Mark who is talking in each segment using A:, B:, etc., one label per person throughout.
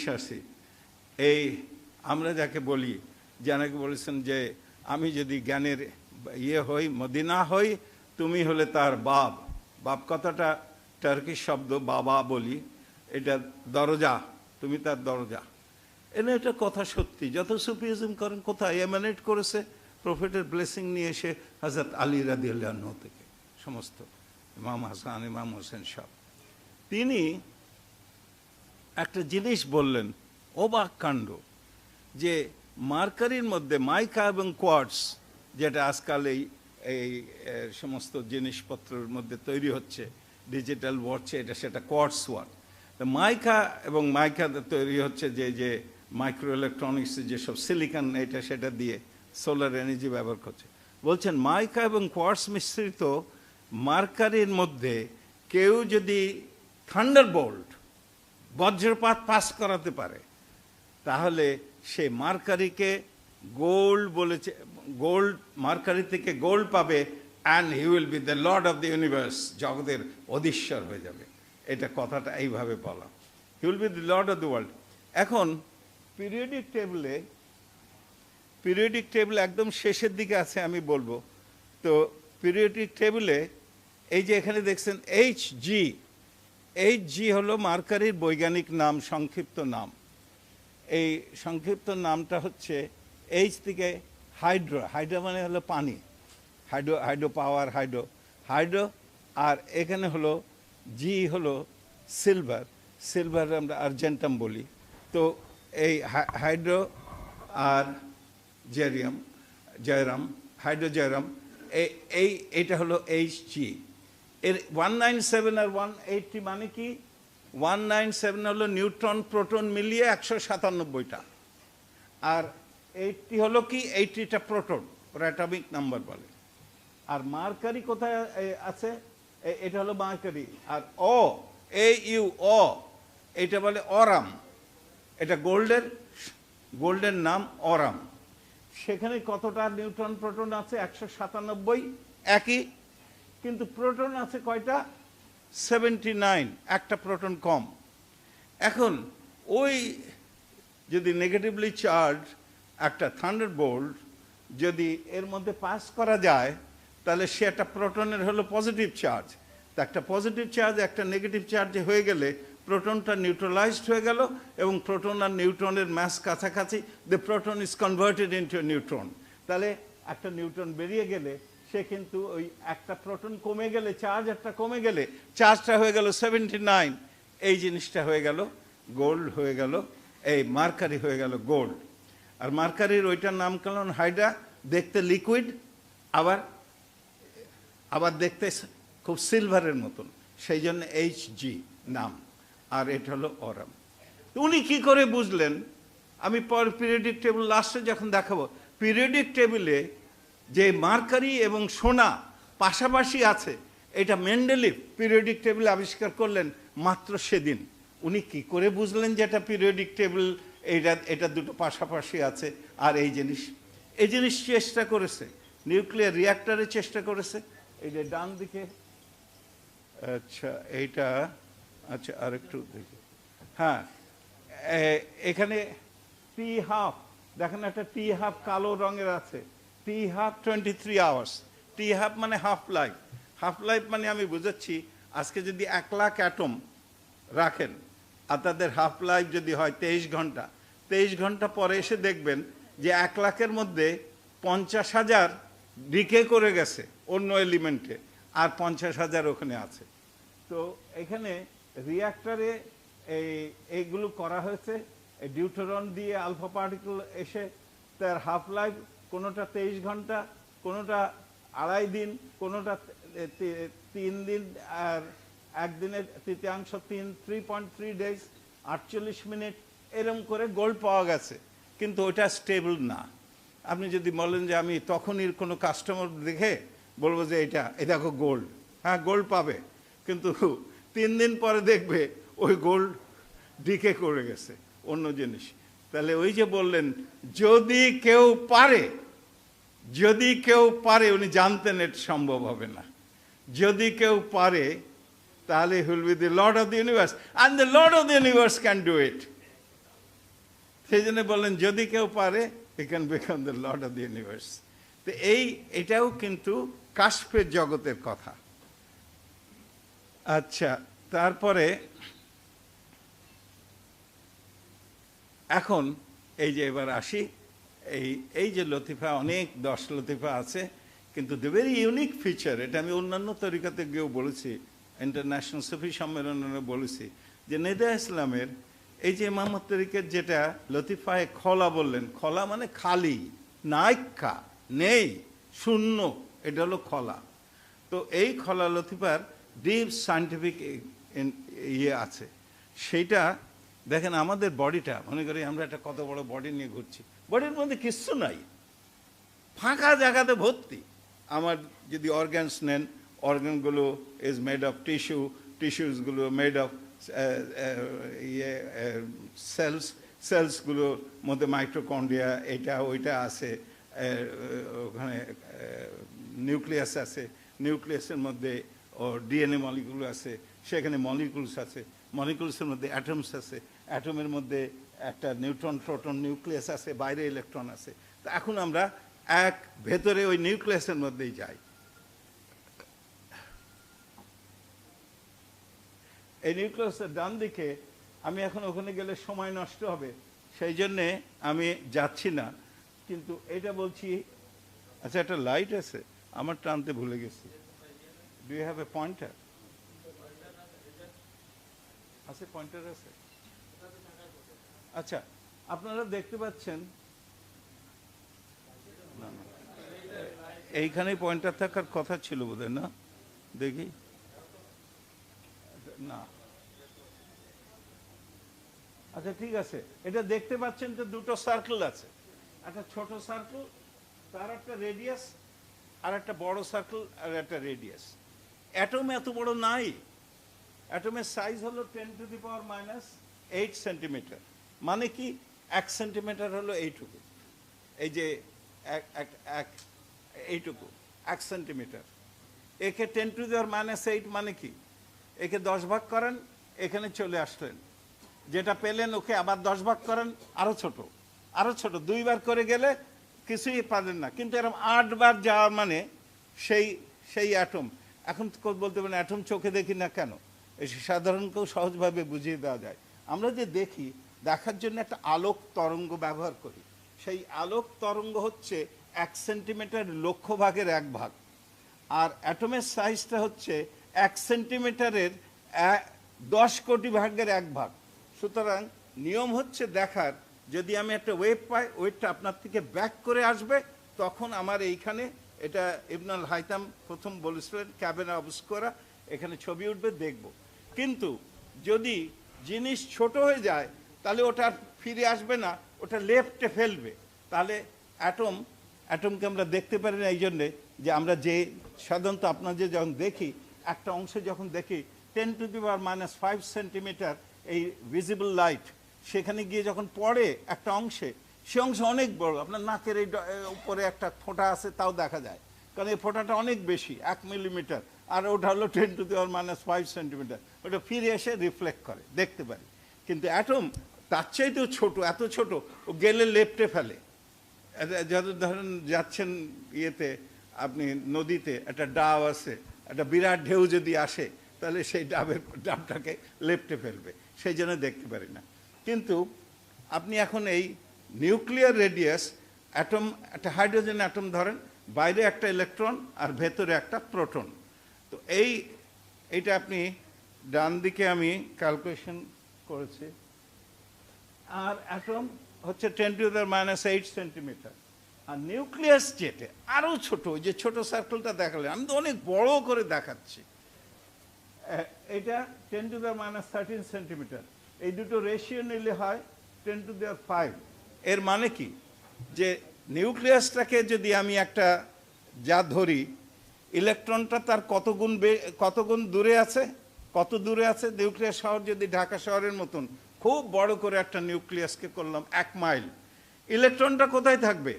A: বিশ্বাসী এই আমরা যাকে বলি, জানাকে বলেছেন যে, আমি যদি জ্ঞানের ইয়ে হই, মদিনা হই, তুমি হলে তার বাপ। বাপ কথাটা টার্কিশ শব্দ বাবা বলি, এটা দরজা, তুমি তার দরজা। এনে এটা কথা সত্যি, যত সুফিজম করেন কোথায়, এমানেট করেছে, প্রফেটের ব্লেসিং নিয়ে এসে হজরত আলী রাদি আল্লাহ থেকে, সমস্ত ইমাম হাসান, ইমাম হোসেন সব। তিনি একটা জিনিস বললেন, অবাক কাণ্ড, যে মার্কারির মধ্যে মাইকা এবং কোয়ার্টস, যেটা আজকাল এই এই সমস্ত জিনিসপত্রের মধ্যে তৈরি হচ্ছে, ডিজিটাল ওয়ার্ডসে, এটা সেটা কোয়ার্টস ওয়ার্ড। তো মাইকা এবং মাইকা তৈরি হচ্ছে যে যে মাইক্রো ইলেকট্রনিক্স যেসব সিলিকন, এটা সেটা দিয়ে সোলার এনার্জি ব্যবহার করছে। বলছেন, মাইকা এবং কোয়ার্টস মিশ্রিত মার্কারির মধ্যে কেউ যদি থান্ডার বোল্ট বজ্রপাত পাস করাতে পারে। তাহলে সে মার্কারিকে গোল্ড বলেছে, গোল্ড, মার্কারি থেকে গোল্ড পাবে and he will be the lord of the universe জগতের অধীশ্বর হয়ে যাবে। এটা কথাটা এইভাবে বলা। He will be the lord of the world এখন পিরিয়ডিক টেবিলে পিরিয়ডিক টেবিল একদম শেষের দিকে আছে আমি বলব। তো পিরিয়ডিক টেবিলে এই যে এখানে দেখছেন এইচ জি এইচ জি হলো মার্কারির বৈজ্ঞানিক নাম, সংক্ষিপ্ত নাম। এই সংক্ষিপ্ত নামটা হচ্ছে এইচ থেকে হাইড্রো হাইড্রো মানে হলো পানি। Hydro hydro power, hydro hydro. আর এখানে হলো জি হলো সিলভার সিলভার আমরা আর্জেন্টাম বলি। তো এই হাইড্রো আর জেরিয়াম জয়রাম হাইড্রো জয়রাম এই- এটা হলো এইচ জি এর ওয়ান নাইন সেভেন আর ওয়ান এইটটি মানে কি? ওয়ান নাইন সেভেন হলো নিউট্রন, প্রোটন মিলিয়ে একশো সাতানব্বইটা। আর এইটটি হলো কি? এইটটিটা প্রোটন, ওরা অ্যাটমিক নাম্বার বলে। আর মার্কারি কোথায় আছে? এটা হলো mercury. R O, A, you, অ, এটা বলে অরাম। এটা গোল্ডের গোল্ডের নাম অরাম। সেখানে কতটা নিউট্রন, প্রোটন আছে? একশো সাতানব্বই। একই কিন্তু প্রোটন আছে কয়টা? সেভেন্টি নাইন, একটা প্রোটন কম। এখন, ওই যদি নেগেটিভলি চার্জ একটা থান্ডার বোল্ট যদি এর মধ্যে পাস করা যায়, তাহলে সে একটা প্রোটনের হলো পজিটিভ চার্জ তা একটা পজিটিভ চার্জ একটা নেগেটিভ চার্জে হয়ে গেলে প্রোটনটা নিউট্রালাইজড হয়ে গেল এবং প্রোটন আর নিউট্রনের ম্যাস কাছাকাছি the proton is converted into neutron তাহলে একটা নিউট্রন বেরিয়ে গেলে সে কিন্তু ওই একটা প্রোটন কমে গেলে চার্জ একটা কমে গেলে চার্জটা হয়ে গেল সেভেন্টি নাইন এই জিনিসটা হয়ে গেল গোল্ড হয়ে গেল, এই মার্কারি হয়ে গেল গোল্ড আর মার্কারির ওইটার নাম নামকরণ হাইড্রা, দেখতে লিকুইড আবার আবার দেখতে খুব সিলভারের মতন, সেই জন্য এইচ জি নাম, আর এটা হলো অরাম। উনি কি করে বুঝলেন? আমি পর পিরিয়ডিক টেবিল লাস্টে যখন দেখাবো পিরিয়ডিক টেবিলে যে মার্কারি এবং সোনা পাশাপাশি আছে, এটা মেন্ডেলিভ পিরিয়ডিক টেবিল আবিষ্কার করলেন মাত্র সেদিন। উনি কি করে বুঝলেন যে এটা পিরিয়ডিক টেবিল, এইটা, এটা দুটো পাশাপাশি আছে আর এই জিনিস? এই জিনিস চেষ্টা করেছে, নিউক্লিয়ার রিয়াক্টরে চেষ্টা করেছে। এই যে ডান দিকে আচ্ছা এইটা আচ্ছা আরেকটু দেখি। হ্যাঁ এখানে টি হাফ, দেখেন একটা টি হাফ কালো রঙের আছে। T half twenty three hours T half মানে হাফ লাইফ হাফ লাইফ মানে আমি বুঝাচ্ছি, আজকে যদি এক লাখ অ্যাটম রাখেন, আর তাদের হাফ লাইফ যদি হয় তেইশ ঘণ্টা তেইশ ঘণ্টা পরে এসে দেখবেন যে এক লাখের মধ্যে পঞ্চাশ হাজার ডিকে করে গেছে অন্য এলিমেন্টে আর পঞ্চাশ হাজার ওখানে আছে। তো এখানে রিয়াক্টারে এই, এইগুলো করা হয়েছে ডিউটোরন দিয়ে আলফা পার্টিকেল এসে তার হাফ লাইফ কোনোটা তেইশ ঘণ্টা, কোনোটা আড়াই দিন, কোনোটা তিন দিন, আর একদিনের তৃতীয়াংশ তিন থ্রি পয়েন্ট থ্রি ডেজ আটচল্লিশ মিনিট, এরম করে গোল্ড পাওয়া গেছে। কিন্তু ওটা স্টেবল না। আপনি যদি বলেন যে আমি তখনই কোনো কাস্টমার দেখে বলব যে এটা এ দেখো গোল্ড হ্যাঁ গোল্ড পাবে। কিন্তু তিন দিন পরে দেখবে ওই গোল্ড ডিকে করে গেছে। অন্য জিনিস। তাহলে ওই যে বললেন, যদি কেউ পারে, যদি কেউ পারে, উনি জানতেন এটা সম্ভব হবে না। যদি কেউ পারে, তাহলে he will be the lord of the universe and the lord of the universe can do it সেই জন্য বললেন, যদি কেউ পারে he can become the lord of the universe তো এই, এটাও কিন্তু কাশফের জগতের কথা। আচ্ছা তারপরে এখন এই যে এবার আসি, এই এই যে লতিফা, অনেক দশ লতিফা আছে, কিন্তু দ্য ভেরি ইউনিক ফিচার এটা আমি অন্যান্য তরিকাতে গিয়েও বলেছি ইন্টারন্যাশনাল সফি সম্মেলনে বলেছি, যে নেদা ইসলামের এই যে মোহাম্মদ তরিকের যেটা লতিফায় খলা বললেন, খলা মানে খালি নাইকা নেই, শূন্য, এটা হলো খলা। তো এই খলা লতিফার ডিপ সায়েন্টিফিক ইয়ে আছে, সেইটা দেখেন আমাদের বডিটা, মনে করি আমরা একটা কত বড় বডি নিয়ে ঘুরছি, বডির মধ্যে কিচ্ছু নাই। ফাঁকা জায়গাতে ভর্তি। আমার যদি অর্গ্যানস নেন অর্গানগুলো ইজ মেড অফ টিস্যু টিস্যুসগুলো মেড অফ ইয়ে সেলস সেলসগুলোর মধ্যে মাইক্রোকন্ডিয়া এটা, ওইটা আছে ওখানে নিউক্লিয়াস আছে নিউক্লিয়াসের মধ্যে ও ডিএনএ মলিকুল আছে, সেখানে মলিকুলস আছে। মলিকুলসের মধ্যে অ্যাটমস আছে, অ্যাটমের মধ্যে একটা নিউট্রন, প্রোটন, নিউক্লিয়াস আছে, বাইরে ইলেকট্রন আছে। তো এখন আমরা এক ভেতরে ওই নিউক্লিয়াসের মধ্যেই যাই। এই নিউক্লিয়াসের ডান দিকে আমি এখন ওখানে গেলে সময় নষ্ট হবে, সেই জন্যে আমি যাচ্ছি না। কিন্তু এটা বলছি আচ্ছা একটা লাইট আছে, আমার টানতে ভুলে গেছি। ডু হ্যাভ এ পয়েন্টার আছে পয়েন্টার আছে। আচ্ছা আপনারা দেখতে পাচ্ছেন না, না। এইখানে পয়েন্টার থাকার কথা ছিল বোধহয় না? দেখি। না। আচ্ছা ঠিক আছে। এটা দেখতে পাচ্ছেন যে দুটো সার্কেল আছে। একটা ছোট সার্কেল তার একটা রেডিয়াস আর একটা বড় সার্কেল আর একটা রেডিয়াস অ্যাটম এত বড় নাই। অ্যাটমের সাইজ হলো ten to the power minus eight centimetre মানে কি? এক সেন্টিমিটার হলো এইটুকু। এই যে এক এক এইটুকু। এক সেন্টিমিটার একে ten to the power minus eight মানে কি? একে দশ ভাগ করেন, এখানে চলে আসলেন। যেটা পেলেন ওকে আবার দশ ভাগ করেন আরও ছোট। আরও ছোট। দুইবার করে গেলে কিছুই পারেন না। কিন্তু এরকম আটবার যাওয়া মানে সেই সেই অ্যাটম এখন বলতে পারেন অ্যাটম চোখে দেখি না কেন? এই সাধারণ সহজভাবে বুঝিয়ে দেওয়া যায়। আমরা যে দেখি, দেখার জন্য একটা আলোক তরঙ্গ ব্যবহার করি। সেই আলোক তরঙ্গ হচ্ছে এক সেন্টিমিটার লক্ষ ভাগের এক ভাগ। আর অ্যাটমের সাইজটা হচ্ছে এক সেন্টিমিটারের দশ কোটি ভাগের এক ভাগ। সুতরাং নিয়ম হচ্ছে দেখার, যদি আমি একটা ওয়েব পাই ওয়েবটা আপনার থেকে ব্যাক করে আসবে, তখন আমার এইখানে এটা ইবনাল হাইতাম প্রথম বলেছিলেন, ক্যাবেনা অবস্কোরা, এখানে ছবি উঠবে, দেখব। কিন্তু যদি জিনিস ছোট হয়ে যায়, তাহলে ওটা ফিরে আসবে না, ওটা লেফটে ফেলবে। তাহলে অ্যাটম অ্যাটমকে আমরা দেখতে পারি না এই জন্যে যে আমরা যে সাধারণত আপনাদের যখন দেখি, একটা অংশে যখন দেখি ten to the power minus five centimetre এই ভিজিবল লাইট সেখানে গিয়ে যখন পড়ে একটা অংশে, সে অংশ অনেক বড়, আপনার নাকের এই উপরে একটা ফোঁটা আছে, তাও দেখা যায়। কারণ এই ফোঁটাটা অনেক বেশি, এক মিলিমিটার আর ওটা হলো ten to the power minus five centimetre ওটা ফিরে এসে রিফ্লেক্ট করে, দেখতে পারি। কিন্তু অ্যাটম তার চাইতেও ছোট, এত ছোট, ও গেলে লেপটে ফেলে। যত ধরেন যাচ্ছেন ইয়েতে, আপনি নদীতে, একটা ডাব আছে, একটা বিরাট ঢেউ যদি আসে, তাহলে সেই ডাবের ডাবটাকে লেপটে ফেলবে। সেই জন্য দেখতে পারি না। কিন্তু আপনি এখন এই নিউক্লিয়ার রেডিয়াস অ্যাটম একটা হাইড্রোজেন অ্যাটম ধরেন, বাইরে একটা ইলেকট্রন আর ভেতরে একটা প্রোটন তো এই, এইটা আপনি ডান দিকে আমি ক্যালকুলেশন করেছি। আর অ্যাটম হচ্ছে ten to the minus eight centimetre R nucleus যেটা আরও ছোট, ওই যে ছোট সার্কেলটা দেখালে, আমি তো অনেক বড় করে দেখাচ্ছি। এটা ten to the minus thirteen centimetre এই দুটো রেশিও নিলে হয় টেন টু দেয়ার ফাইভ এর মানে কি? যে নিউক্লিয়াসটাকে যদি আমি একটা যা ধরি ইলেকট্রনটা তার কত গুণ বে- কত গুণ দূরে আছে? কত দূরে আছে? নিউক্লিয়াস শহর যদি ঢাকা শহরের মতন খুব বড় করে একটা নিউক্লিয়াসকে করলাম এক মাইল। ইলেকট্রনটা কোথায় থাকবে?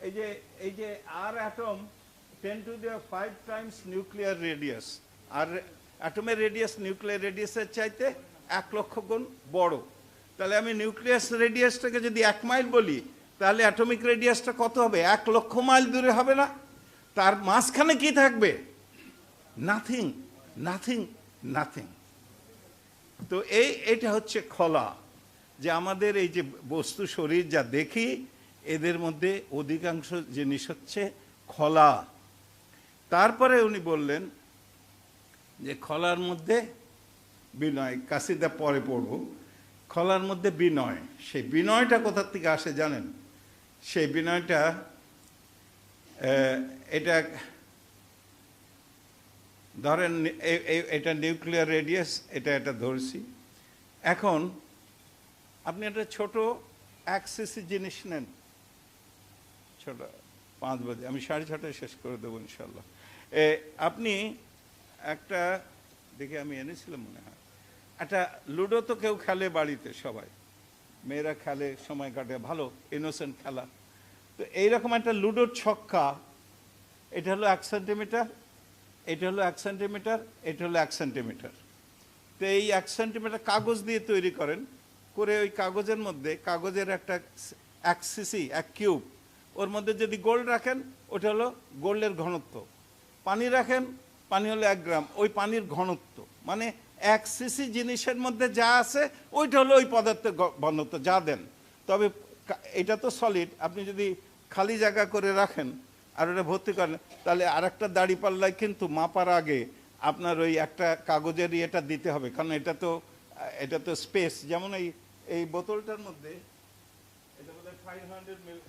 A: এই যে এই যে আর atom ten to the power five times nuclear radius. আর অ্যাটমের রেডিয়াস নিউক্লিয়ার রেডিয়াসের চাইতে এক লক্ষ গুণ বড়। তাহলে আমি নিউক্লিয়াস রেডিয়াসটাকে যদি এক মাইল বলি, তাহলে অ্যাটমিক রেডিয়াসটা কত হবে? এক লক্ষ মাইল দূরে হবে না? তার মাঝখানে কি থাকবে? নাথিং নাথিং নাথিং তো এই, এটা হচ্ছে খলা। যে আমাদের এই যে বস্তু শরীর যা দেখি, এদের মধ্যে অধিকাংশ জিনিস হচ্ছে খলা। তারপরে উনি বললেন যে খলার মধ্যে বিনয় কাসিদা পরে পড়ব। খলার মধ্যে বিনয়, সেই বিনয়টা কোথার থেকে আসে জানেন? সেই বিনয়টা এটা ধরেন এটা নিউক্লিয়ার রেডিয়াস এটা এটা ধরছি। এখন আপনি একটা ছোট এক সিসি জিনিস নেন। ছোট পাঁচ বাজে আমি সাড়ে ছটায় শেষ করে দেবো ইনশাল্লাহ। এ, আপনি একটা দেখে আমি এনেছিলাম মনে হয় একটা লুডো তো কেউ খেলে বাড়িতে সবাই। মেয়েরা খেলে সময় কাটে ভালো ইনোসেন্ট খেলা। তো এইরকম একটা লুডোর ছক্কা, এটা হলো এক সেন্টিমিটার, এটা হলো এক সেন্টিমিটার, এটা হলো এক সেন্টিমিটার। তো এই এক সেন্টিমিটার কাগজ দিয়ে তৈরি করেন, করে ওই কাগজের মধ্যে, কাগজের একটা এক সিসি এক কিউব ওর মধ্যে যদি গোল্ড রাখেন, ওটা হলো গোল্ডের ঘনত্ব। পানি রাখেন, পানি হলো এক গ্রাম, ওই পানির ঘনত্ব। মানে এক সিসি জিনিসের মধ্যে যা আছে, ওইটা হলো ওই পদার্থের ঘনত্ব, যা দেন। তবে এটা তো সলিড আপনি যদি খালি জায়গা করে রাখেন আর ওটা ভর্তি করেন। তাহলে আরেকটা দাড়ি পাল্লায় কিন্তু মাপার আগে আপনার ওই একটা কাগজের ইয়েটা দিতে হবে, কারণ এটা তো এটা তো স্পেস যেমন এই এই বোতলটার মধ্যে, এটা বলে five hundred mil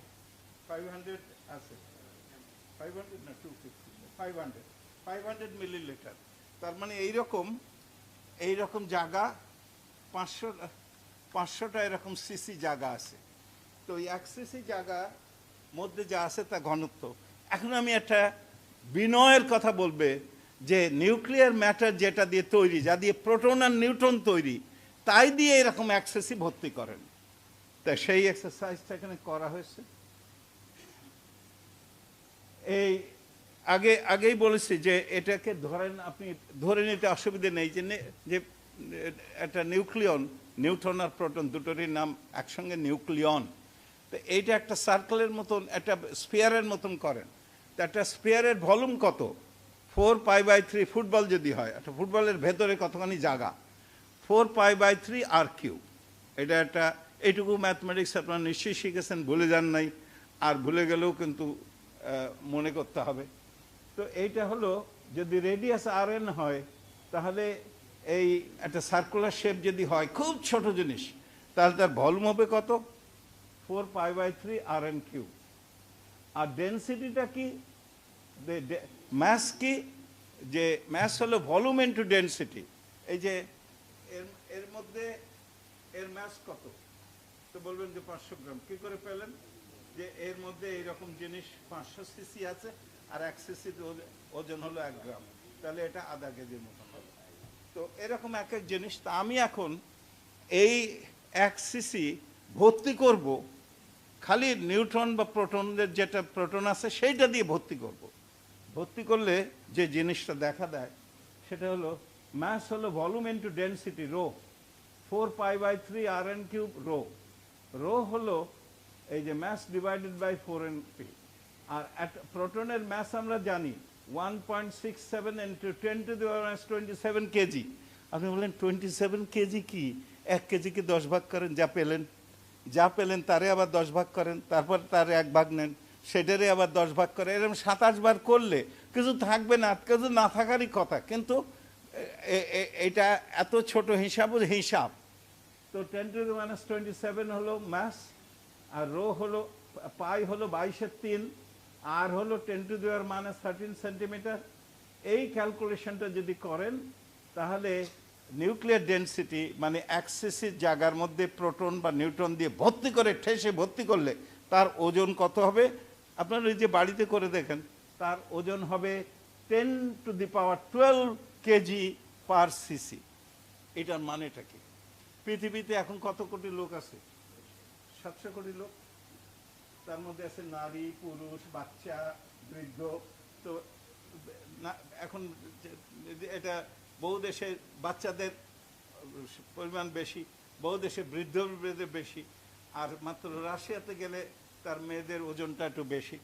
A: five hundred আছে। ফাইভ হান্ড্রেড না two fifty five hundred five hundred millilitre তার মানে এইরকম এইরকম জায়গা, পাঁচশো, পাঁচশোটা এরকম সিসি জায়গা আছে। তো এক সিসি জায়গা মধ্যে যা আছে তা ঘনত্ব। এখন আমি একটা বিনয়ের কথা বলবে যে নিউক্লিয়ার ম্যাটার যেটা দিয়ে তৈরি, যা দিয়ে প্রোটন আর নিউট্রন তৈরি, তাই দিয়ে এরকম অ্যাক্সেসই ভর্তি করেন। তা সেই এক্সারসাইজটা এখানে করা হয়েছে। এই আগে, আগেই বলেছি যে এটাকে ধরেন আপনি, ধরে নিতে অসুবিধে নেই যে যে একটা নিউক্লিয়ন, নিউট্রন আর প্রোটন দুটোরই নাম একসঙ্গে নিউক্লিয়ন। তো এইটা একটা সার্কেলের মতন, একটা স্পেয়ারের মতন করেন। তো একটা স্পেয়ারের ভলিউম কত? Four pi by three football যদি হয়, একটা ফুটবলের ভেতরে কতখানি জায়গা? Four pi by three r cube এটা একটা, এইটুকু ম্যাথমেটিক্স আপনারা নিশ্চয়ই শিখেছেন, ভুলে যান নাই। আর ভুলে গেলেও কিন্তু মনে করতে হবে। তো এইটা হলো, যদি রেডিয়াস আর এন হয়, তাহলে এই একটা সার্কুলার শেপ যদি হয়, খুব ছোট জিনিস, তাহলে তার ভলিউম হবে কত? Four pi by three r n cube আর ডেন্সিটিটা কি? ম্যাস কি? যে ম্যাস হলো ভলিউম ইন্টু ডেন্সিটি এই যে এর এর মধ্যে এর ম্যাস কত? তো বলবেন যে পাঁচশো গ্রাম। কি করে পেলেন? যে এর মধ্যে এইরকম জিনিস পাঁচশো সিসি আছে, আর এক সিসি ওজন হলো এক গ্রাম। তাহলে এটা আধা কেজির মতো হবে। তো এরকম এক এক জিনিস। তা আমি এখন এই এক সিসি ভর্তি করব খালি নিউট্রন বা প্রোটনের যেটা প্রোটন আছে, সেইটা দিয়ে ভর্তি করব। ভর্তি করলে যে জিনিসটা দেখা দেয়, সেটা হলো ম্যাস হলো volume into density rho four pi by three r n cube rho rho হলো এই যে mass divided by four n p r প্রোটনের mass আমরা জানি one point six seven into ten to twenty seven KG আপনি বললেন twenty seven KG কি? এক কেজিকে দশ ভাগ করেন, যা পেলেন যা পেলেন তারে আবার দশ ভাগ করেন, তারপর তার এক ভাগ নেন, সেটারে আবার দশ ভাগ করে, এরকম সাতাশ বার করলে কিছু থাকবে না, কিছু না থাকারই কথা। কিন্তু এটা এত ছোট হিসাব হিসাব। তো ten to the minus twenty seven হলো ম্যাস আর রো হলো পাই হলো বাইশের তিন আর হলো ten to the power minus thirteen centimetre এই ক্যালকুলেশনটা যদি করেন, তাহলে নিউক্লিয়ার ডেন্সিটি মানে অ্যাক্সেসির জায়গার মধ্যে প্রোটন বা নিউট্রন দিয়ে ভর্তি করে, ঠেসে ভর্তি করলে তার ওজন কত হবে? আপনারা যে বাড়িতে করে দেখেন, তার ওজন হবে ten to the power twelve KG per CC এটার মানেটা কি? পৃথিবীতে এখন কত কোটি লোক আছে? সাতশো কোটি লোক। তার মধ্যে আছে নারী, পুরুষ, বাচ্চা, বৃদ্ধ। তো এখন এটা বহু দেশে বাচ্চাদের পরিমাণ বেশি, বহু দেশে বৃদ্ধ বেশি, আর মাত্র রাশিয়াতে গেলে তার মেয়েদের ওজনটা একটু বেশি।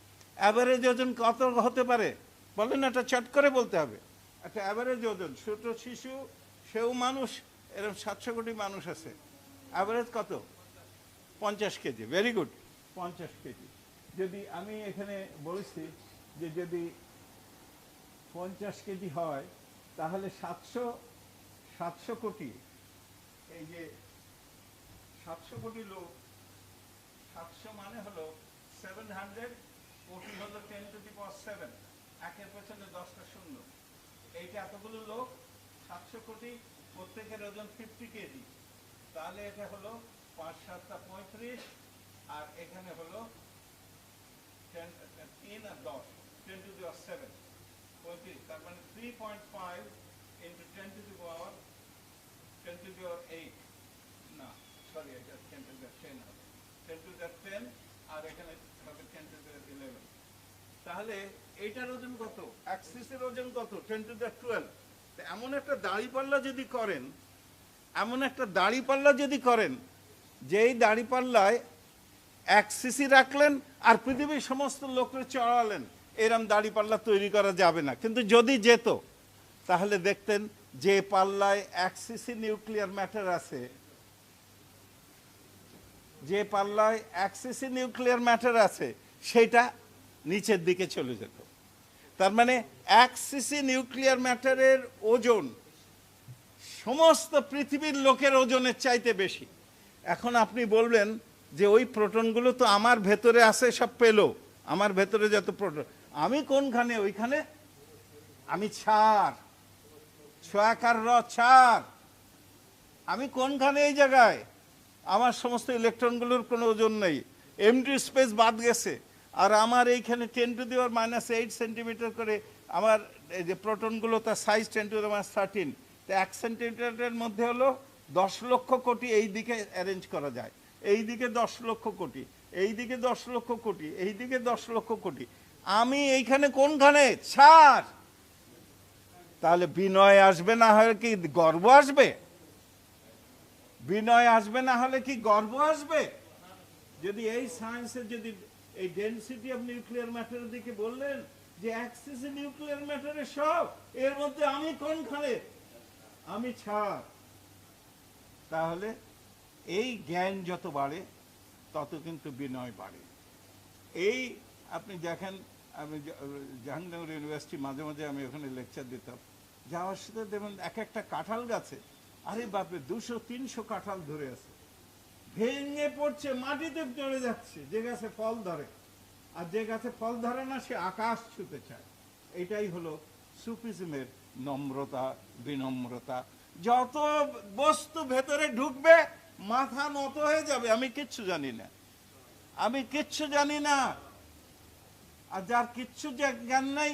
A: অ্যাভারেজ ওজন কত হতে পারে? বলেন এটা চট করে বলতে হবে। একটা অ্যাভারেজ ওজন, ছোট শিশু, সেও মানুষ, এরকম সাতশো কোটি মানুষ আছে। অ্যাভারেজ কত? পঞ্চাশ কেজি ভেরি গুড পঞ্চাশ কেজি। যদি আমি এখানে বলেছি যে যদি পঞ্চাশ কেজি হয় তাহলে সাতশো সাতশো কোটি, এই যে সাতশো কোটি লোক, সাতশো মানে হলো সেভেন হান্ড্রেড কোটি হলো ten to the power seven একের পেছনে দশটা শূন্য। এইটা এতগুলো লোক, সাতশো কোটি, প্রত্যেকের ওজন ফিফটি কেজি। তাহলে এটা হলো পাঁচ সাতটা পঁয়ত্রিশ, আর এখানে হলো টেন তিন আর দশ ten to the power seven পঁয়ত্রিশ তার মানে তাহলে ওজন কত? অ্যাক্সিসের ওজন কত? টেন টু দি টুয়েলভ এমন একটা দাড়িপাল্লা যদি করেন, এমন একটা দাড়িপাল্লা যদি করেন, যেই দাড়িপাল্লায় এক সিসি রাখলেন আর পৃথিবীর সমস্ত লোকের চড়ালেন এরম দাড়িপাল্লা তৈরি করা যাবে না। কিন্তু যদি যেত, তাহলে দেখতেন যে পাল্লায় এক সিসি নিউক্লিয়ার ম্যাটার আছে। যে পাল্লায় এক সিসি নিউক্লিয়ার ম্যাটার আছে, সেটা নিচের দিকে চলে যেত। তার মানে এক সিসি নিউক্লিয়ার ম্যাটারের ওজন সমস্ত পৃথিবীর লোকের ওজনের চাইতে বেশি। এখন আপনি বলবেন যে ওই প্রোটনগুলো তো আমার ভেতরে আছে, সব পেল। আমার ভেতরে যত প্রোটন আমি কোনখানে? ওইখানে? আমি ছাড় ছোয়াকার র ছাড় আমি কোনখানে এই জায়গায়? আমার সমস্ত ইলেকট্রনগুলোর কোনো ওজন নেই। এমটি স্পেস বাদ গেছে। আর আমার এইখানে ten to the power minus eight centimetre করে আমার এই যে প্রোটনগুলো তার size ten to minus thirteen তো এক সেন্টিমিটারের মধ্যে হলো দশ লক্ষ কোটি এই দিকে অ্যারেঞ্জ করা যায়। এই দিকে দশ লক্ষ কোটি, এই দিকে দশ লক্ষ কোটি, এই দিকে দশ লক্ষ কোটি। আমি এইখানে কোনখানে? ছাড় তাহলে বিনয় আসবে না হলে কি গর্ব আসবে? বিনয় আসবে না হলে কি গর্ব আসবে? যদি এই সায়েন্সের যদি এই ডেনসিটি অফ নিউক্লিয়ার ম্যাটারের দিকে বললেন, যে অ্যাক্সিস নিউক্লিয়ার ম্যাটারের সব, এর মধ্যে আমি কোনখানে? আমি ছাড় তাহলে এই জ্ঞান যত বাড়ে, তত কিন্তু বিনয় বাড়ে। এই আপনি দেখেন আমি জাহাঙ্গীরনগর ইউনিভার্সিটি মাঝে মাঝে আমি ওখানে লেকচার দিতাম। যাওয়ার সাথে দেখবেন এক একটা কাঁঠাল গাছে, আরে বাপরে, দুশো, তিনশো কাঁঠাল ধরে আছে। ভেঙে পড়ছে, মাটিতে চলে যাচ্ছে, যে গাছে ফল ধরে। আর যে গাছে ফল ধরে না, সে আকাশ ছুতে চায়। এটাই হলো সুফিজমের নম্রতা, বিনম্রতা। যত বস্তু ভেতরে ঢুকবে, মাথা নত হয়ে যাবে, আমি কিচ্ছু জানি না। আমি কিচ্ছু জানি না। আর যার কিচ্ছু জ্ঞান নাই